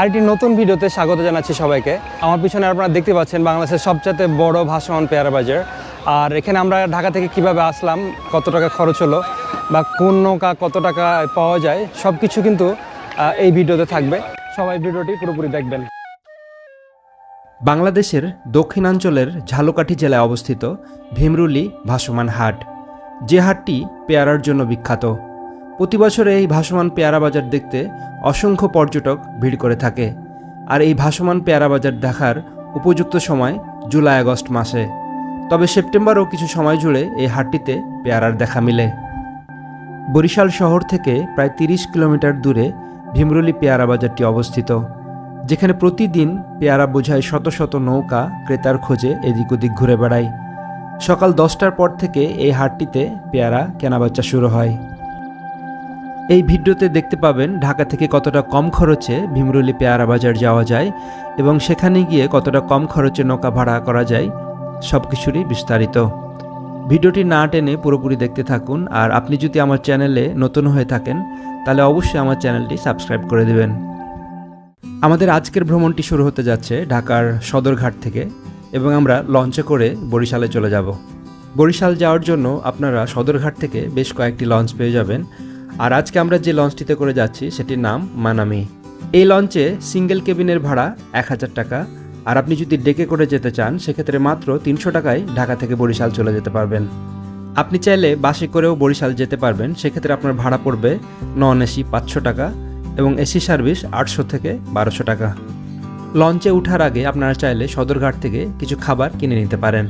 আরেকটি নতুন ভিডিওতে স্বাগত জানাচ্ছি সবাইকে। আমার পিছনে আপনারা দেখতে পাচ্ছেন বাংলাদেশের সবচেয়ে বড় ভাসমান পেয়ারা বাজার। আর এখানে আমরা ঢাকা থেকে কীভাবে আসলাম, কত টাকা খরচ হলো বা কোন নৌকা কত টাকা পাওয়া যায় সব কিছু কিন্তু এই ভিডিওতে থাকবে। সবাই ভিডিওটি পুরোপুরি দেখবেন। বাংলাদেশের দক্ষিণাঞ্চলের ঝালকাঠি জেলায় অবস্থিত ভীমরুলি ভাসমান হাট। যে হাটটি পেয়ারার জন্য বিখ্যাত। প্রতি বছর এই ভাসমান পেয়ারা বাজার দেখতে অসংখ্য পর্যটক ভিড় করে থাকে। আর এই ভাসমান পেয়ারা বাজার দেখার উপযুক্ত সময় জুলাই, আগস্ট মাসে। তবে সেপ্টেম্বরও কিছু সময় জুড়ে এই হাটটিতে পেয়ারার দেখা মিলে। বরিশাল শহর থেকে প্রায় তিরিশ কিলোমিটার দূরে ভীমরুলি পেয়ারা বাজারটি অবস্থিত, যেখানে প্রতিদিন পেয়ারা বোঝায় শত শত নৌকা ক্রেতার খোঁজে এদিক ওদিক ঘুরে বেড়ায়। সকাল দশটার পর থেকে এই হাটটিতে পেয়ারা কেনাবেচা শুরু হয়। এই ভিডিওতে দেখতে পাবেন ঢাকা থেকে কতটা কম খরচে ভীমরুলি পেয়ারা বাজার যাওয়া যায় এবং সেখানে গিয়ে কতটা কম খরচে নৌকা ভাড়া করা যায়, সব কিছুরই বিস্তারিত। ভিডিওটি না টেনে পুরোপুরি দেখতে থাকুন আর আপনি যদি আমার চ্যানেলে নতুন হয়ে থাকেন, তাহলে অবশ্যই আমার চ্যানেলটি সাবস্ক্রাইব করে দেবেন। আমাদের আজকের ভ্রমণটি শুরু হতে যাচ্ছে ঢাকার সদরঘাট থেকে এবং আমরা লঞ্চে করে বরিশালে চলে যাব। বরিশাল যাওয়ার জন্য আপনারা সদরঘাট থেকে বেশ কয়েকটি লঞ্চ পেয়ে যাবেন। আর আজকে আমরা যে লঞ্চটিতে করে যাচ্ছি, সেটির নাম মানামি। এই লঞ্চে সিঙ্গেল কেবিনের ভাড়া এক হাজার টাকা, আর আপনি যদি ডেকে করে যেতে চান, সেক্ষেত্রে মাত্র তিনশো টাকায় ঢাকা থেকে বরিশাল চলে যেতে পারবেন। আপনি চাইলে বাসে করেও বরিশাল যেতে পারবেন, সেক্ষেত্রে আপনার ভাড়া পড়বে নন এসি পাঁচশো টাকা এবং এসি সার্ভিস আটশো থেকে বারোশো টাকা। লঞ্চে ওঠার আগে আপনারা চাইলে সদরঘাট থেকে কিছু খাবার কিনে নিতে পারেন।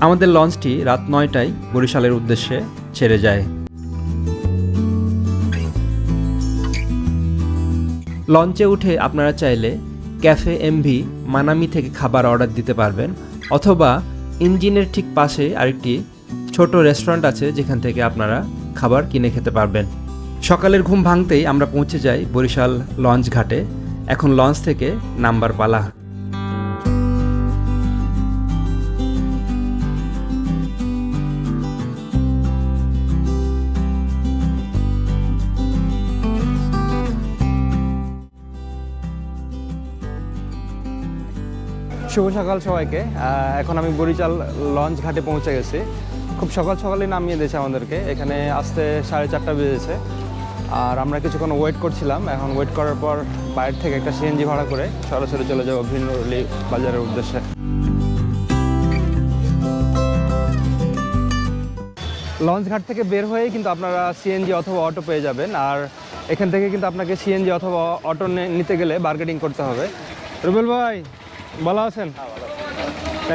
আমাদের লঞ্চটি রাত নয়টায় বরিশালের উদ্দেশ্যে ছেড়ে যায়। লঞ্চে উঠে আপনারা চাইলে ক্যাফে এমভি মানামি থেকে খাবার অর্ডার দিতে পারবেন, অথবা ইঞ্জিনের ঠিক পাশে আরেকটি ছোট রেস্টুরেন্ট আছে যেখান থেকে আপনারা খাবার কিনে খেতে পারবেন। সকালের ঘুম ভাঙতেই আমরা পৌঁছে যাই বরিশাল লঞ্চ ঘাটে। এখন লঞ্চ থেকে নাম্বার পালা। শুভ সকাল সবাইকে। এখন আমি বরিশাল লঞ্চ ঘাটে পৌঁছে গেছি। খুব সকাল সকালে নামিয়ে দিয়েছে আমাদেরকে। এখানে আসতে সাড়ে চারটা বেজেছে। আর আমরা কিছুক্ষণ ওয়েট করছিলাম। এখন ওয়েট করার পর বাইরে থেকে একটা সিএনজি ভাড়া করে সরাসরি চলে যাব ভিন্নরলি বাজারের উদ্দেশ্যে। লঞ্চ ঘাট থেকে বের হয়েই কিন্তু আপনারা সিএনজি অথবা অটো পেয়ে যাবেন। আর এখান থেকে কিন্তু আপনাকে সিএনজি অথবা অটো নিতে গেলে বার্গেটিং করতে হবে। রুবেল ভাই ভালো আছেন?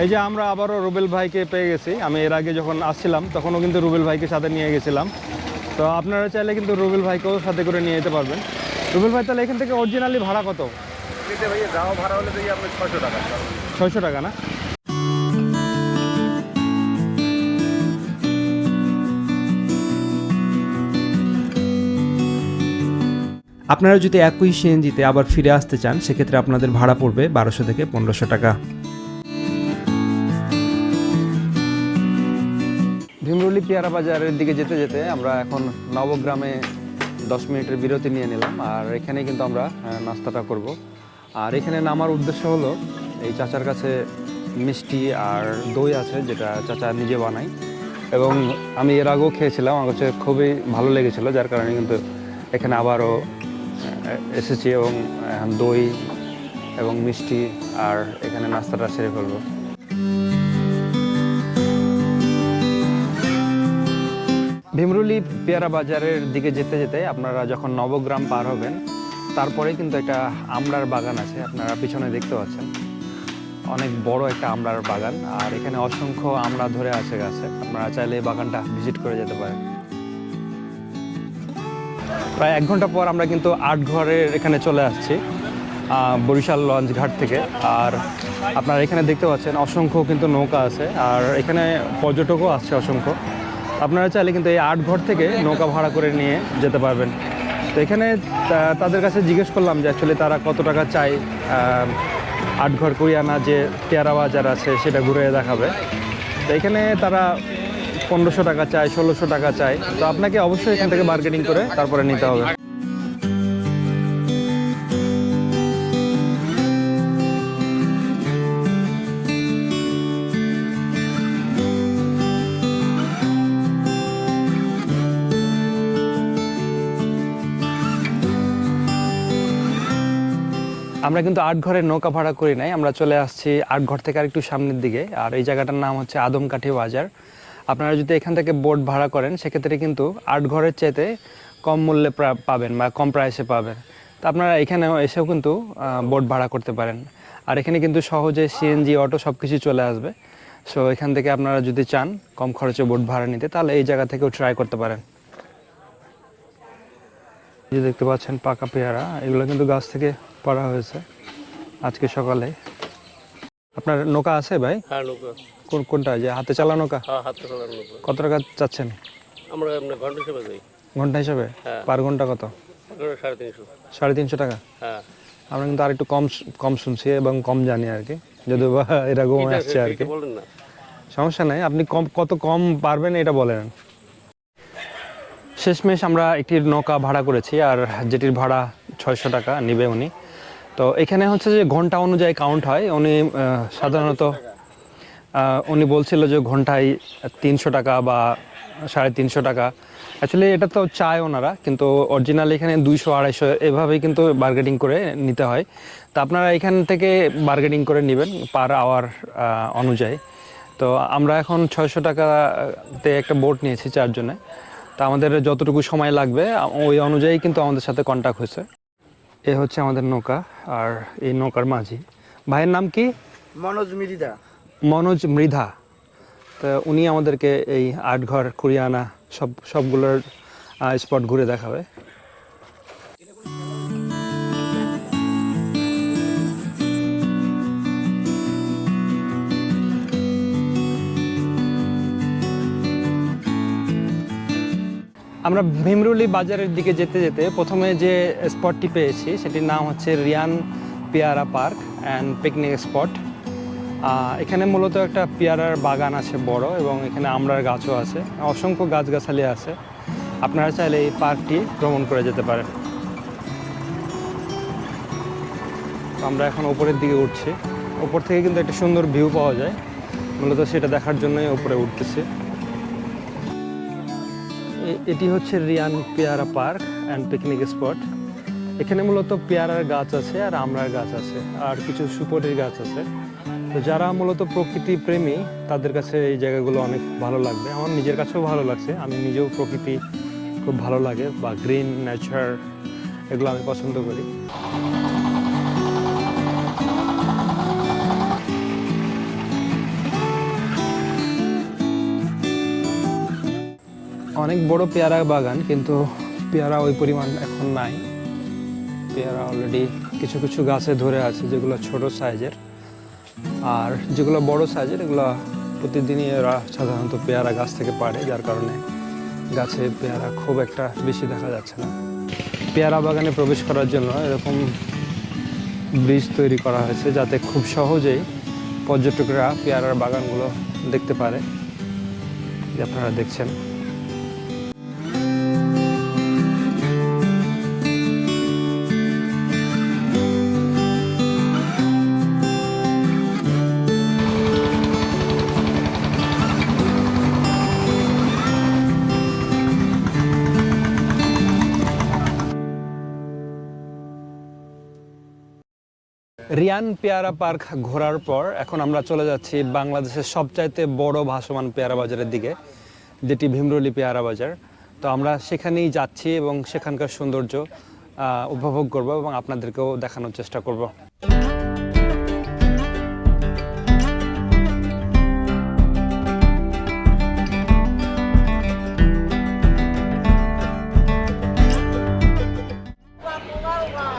এই যে আমরা আবারও রুবেল ভাইকে পেয়ে গেছি। আমি এর আগে যখন আসছিলাম তখনও কিন্তু রুবেল ভাইকে সাথে নিয়ে গেছিলাম। তো আপনারা চাইলে কিন্তু রুবেল ভাইকেও সাথে করে নিয়ে যেতে পারবেন। রুবেল ভাই তাহলে এখান থেকে অরিজিনালি ভাড়া কত? ছয়শো টাকা। ছয়শো টাকা না? আপনারা যদি একই সিএনজিতে আবার ফিরে আসতে চান, সেক্ষেত্রে আপনাদের ভাড়া পড়বে বারোশো থেকে পনেরোশো টাকা। ভীমরুলি পেয়ারা বাজারের দিকে যেতে যেতে আমরা এখন নবগ্রামে দশ মিনিটের বিরতি নিয়ে নিলাম, আর এখানে কিন্তু আমরা নাস্তাটা করব। আর এখানে নামার উদ্দেশ্য হলো, এই চাচার কাছে মিষ্টি আর দই আছে, যেটা চাচা নিজে বানায়। এবং আমি এর আগেও খেয়েছিলাম, আমার কাছে খুবই ভালো লেগেছিলো, যার কারণে কিন্তু এখানে আবারও এসেছি এবং, এখন দই এবং মিষ্টি আর এখানে নাস্তাটা সেরে ফেলব। ভীমরুলি পেয়ারা বাজারের দিকে যেতে যেতে আপনারা যখন নবগ্রাম পার হবেন তারপরে কিন্তু একটা আমড়ার বাগান আছে, আপনারা পিছনে দেখতে পাচ্ছেন। অনেক বড় একটা আমড়ার বাগান, আর এখানে অসংখ্য আমড়া ধরে আছে গাছে। আপনারা চাইলে বাগানটা ভিজিট করে যেতে পারেন। প্রায় এক ঘণ্টা পর আমরা কিন্তু আট ঘরের এখানে চলে আসছি বরিশাল লঞ্চ ঘাট থেকে। আর আপনারা এখানে দেখতে পাচ্ছেন অসংখ্য কিন্তু নৌকা আছে, আর এখানে পর্যটকও আসছে অসংখ্য। আপনারা চাইলে কিন্তু এই আট ঘর থেকে নৌকা ভাড়া করে নিয়ে যেতে পারবেন। তো এখানে তাদের কাছে জিজ্ঞেস করলাম যে অ্যাকচুয়ালি তারা কত টাকা চায় আট ঘর কুড়িয়ানা যে পেয়ারা বাজার আছে সেটা ঘুরে দেখাবে। তো এখানে তারা পনেরোশো টাকা চায় ষোলোশো টাকা চায় তো আপনাকে অবশ্যই এখান থেকে বার্গেনিং করে তারপরে নিতে হবে। আমরা কিন্তু আট ঘরের নৌকা ভাড়া করি নাই, আমরা চলে আসছি আট ঘর থেকে আর একটু সামনের দিকে। আর এই জায়গাটার নাম হচ্ছে আদমকাঠি বাজার। আপনারা যদি এখান থেকে বোট ভাড়া করেন, সেক্ষেত্রে কিন্তু আট ঘরের চাইতে কম মূল্যে পাবেন বা কম প্রাইসে পাবেন। তো আপনারা এখানেও এসেও কিন্তু বোট ভাড়া করতে পারেন। আর এখানে কিন্তু সহজে সিএনজি অটো সব কিছু চলে আসবে। সো এখান থেকে আপনারা যদি চান কম খরচে বোট ভাড়া নিতে, তাহলে এই জায়গা থেকেও ট্রাই করতে পারেন। যে দেখতে পাচ্ছেন পাকা পেয়ারা, এগুলো কিন্তু গাছ থেকে পাড়া হয়েছে। আজকে সকালে আপনার নৌকা আছে ভাই? হ্যাঁ নৌকা কোন কোনটা? যে হাতে চালা নৌকা? হ্যাঁ হাতে চালার নৌকা। কত টাকা চাচ্ছেন? আমরা ঘণ্টা হিসেবে যাই ঘণ্টা হিসাবে? হ্যাঁ। পার ঘণ্টা কত? সাড়ে তিনশো। টাকা? হ্যাঁ। আমরা কিন্তু আর একটু কম কম শুনছি এবং কম জানি আর কি। যদিও বা এরকম আসছে আর কি। সমস্যা নাই। আপনি কম কত কম পারবেন এটা বলেন। শেষমেশ আমরা একটি নৌকা ভাড়া করেছি আর যেটির ভাড়া ছয়শো টাকা নিবে উনি। তো এখানে হচ্ছে যে ঘণ্টা অনুযায়ী কাউন্ট হয়। উনি সাধারণত উনি বলছিল যে ঘন্টায় তিনশো টাকা বা সাড়ে তিনশো টাকা। অ্যাকচুয়ালি এটা তো চায় ওনারা, কিন্তু অরিজিনাল এখানে দুইশো, আড়াইশো, এভাবেই কিন্তু বার্গেটিং করে নিতে হয়। তো আপনারা এখান থেকে বার্গেটিং করে নেবেন পার আওয়ার অনুযায়ী। তো আমরা এখন ছয়শো টাকাতে একটা বোট নিয়েছি চারজনে। তা আমাদের যতটুকু সময় লাগবে ওই অনুযায়ী কিন্তু আমাদের সাথে কন্ট্যাক্ট হয়েছে। এ হচ্ছে আমাদের নৌকা আর এই নৌকার মাঝি। ভাইয়ের নাম কি? মনোজ মৃধা। মনোজ মৃধা। তো উনি আমাদেরকে এই আটঘর কুড়িয়ানা সব সবগুলোর স্পট ঘুরে দেখাবে। আমরা ভীমরুলি বাজারের দিকে যেতে যেতে প্রথমে যে স্পটটি পেয়েছি, সেটির নাম হচ্ছে রিয়ান পেয়ারা পার্ক অ্যান্ড পিকনিক স্পট এখানে মূলত একটা পেয়ারার বাগান আছে বড় এবং এখানে আমড়ার গাছও আছে, অসংখ্য গাছগাছালি আছে। আপনারা চাইলে এই পার্কটি ভ্রমণ করে যেতে পারেন। আমরা এখন ওপরের দিকে উঠছি। ওপর থেকে কিন্তু একটা সুন্দর ভিউ পাওয়া যায়। মূলত সেটা দেখার জন্যই উপরে উঠতেছি। এটি হচ্ছে রিয়ান পেয়ারা পার্ক অ্যান্ড পিকনিক স্পট এখানে মূলত পেয়ারার গাছ আছে আর আমড়ার গাছ আছে আর কিছু সুপরির গাছ আছে। তো যারা মূলত প্রকৃতি প্রেমী, তাদের কাছে এই জায়গাগুলো অনেক ভালো লাগবে। আমার নিজের কাছেও ভালো লাগছে। আমি নিজেও প্রকৃতি খুব ভালো লাগে বা গ্রিন নেচার এগুলো আমি পছন্দ করি। অনেক বড় পেয়ারা বাগান, কিন্তু পেয়ারা ওই পরিমাণ এখন নাই। পেয়ারা অলরেডি কিছু কিছু গাছে ধরে আছে, যেগুলো ছোট সাইজের আর যেগুলো বড় সাইজের এগুলো প্রতিদিনই এরা সাধারণত পেয়ারা গাছ থেকে পারে যার কারণে গাছে পেয়ারা খুব একটা বেশি দেখা যাচ্ছে না। পেয়ারা বাগানে প্রবেশ করার জন্য এরকম ব্রিজ তৈরি করা হয়েছে, যাতে খুব সহজেই পর্যটকরা পেয়ারার বাগানগুলো দেখতে পারে। আপনারা দেখছেন। রিয়ান পেয়ারা পার্ক ঘোরার পর এখন আমরা চলে যাচ্ছি বাংলাদেশের সবচাইতে বড় ভাসমান পেয়ারা বাজারের দিকে, যেটি ভীমরুলি পেয়ারা বাজার। তো আমরা সেখানেই যাচ্ছি এবং সেখানকার সৌন্দর্য উপভোগ করব এবং আপনাদেরকেও দেখানোর চেষ্টা করব।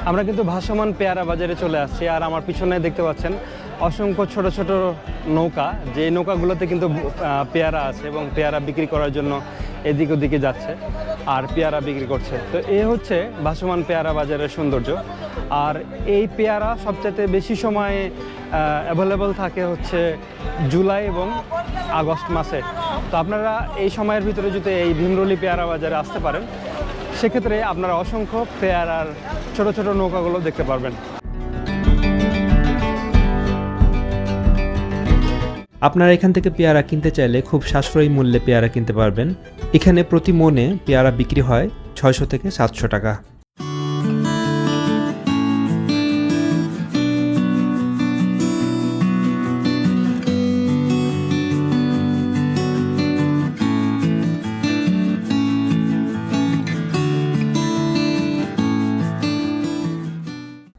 আমরা কিন্তু ভাসমান পেয়ারা বাজারে চলে আসছি, আর আমার পিছনে দেখতে পাচ্ছেন অসংখ্য ছোট ছোট নৌকা যে নৌকাগুলোতে কিন্তু পেয়ারা আছে এবং পেয়ারা বিক্রি করার জন্য এদিক ওদিকে যাচ্ছে আর পেয়ারা বিক্রি করছে। তো এ হচ্ছে ভাসমান পেয়ারা বাজারের সৌন্দর্য। আর এই পেয়ারা সবচাইতে বেশি সময় অ্যাভেলেবল থাকে হচ্ছে জুলাই এবং আগস্ট মাসে। তো আপনারা এই সময়ের ভিতরে যদি এই ভীমরুলি পেয়ারা বাজারে আসতে পারেন, সেক্ষেত্রে আপনারা অসংখ্য পেয়ারার ছোট ছোট নৌকাগুলো দেখতে পারবেন। আপনারা এখান থেকে পেয়ারা কিনতে চাইলে খুব সাশ্রয়ী মূল্যে পেয়ারা কিনতে পারবেন। এখানে প্রতি মনে পেয়ারা বিক্রি হয় ছয়শো থেকে সাতশো টাকা।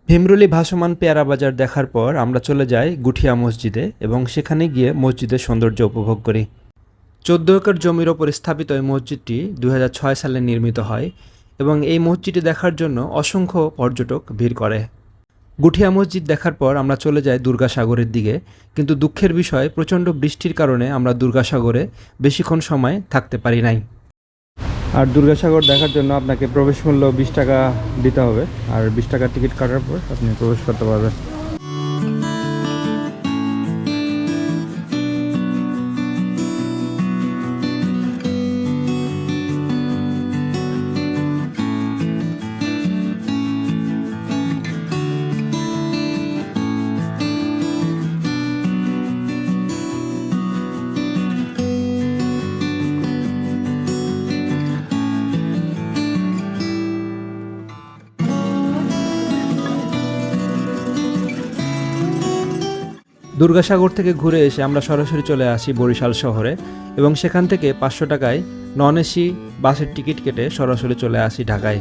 ভীমরুলি ভাসমান পেয়ারা বাজার দেখার পর আমরা চলে যাই গুঠিয়া মসজিদে এবং সেখানে গিয়ে মসজিদের সৌন্দর্য উপভোগ করি। চোদ্দ একর জমির ওপর স্থাপিত এই মসজিদটি দু হাজার ছয় সালে নির্মিত হয় এবং এই মসজিদটি দেখার জন্য অসংখ্য পর্যটক ভিড় করে। গুঠিয়া মসজিদ দেখার পর আমরা চলে যাই দুর্গাসাগরের দিকে, কিন্তু দুঃখের বিষয়, প্রচণ্ড বৃষ্টির কারণে আমরা দুর্গাসাগরে বেশিক্ষণ সময় থাকতে পারি নাই। আর দুর্গাসাগর দেখার জন্য আপনাকে প্রবেশ মূল্য বিশ টাকা দিতে হবে। আর বিশ টাকার টিকিট কাটার পর আপনি প্রবেশ করতে পারবেন। দুর্গাসাগর থেকে ঘুরে এসে আমরা সরাসরি চলে আসি বরিশাল শহরে এবং সেখান থেকে পাঁচশো টাকায় নন এসি বাসের টিকিট কেটে সরাসরি চলে আসি ঢাকায়।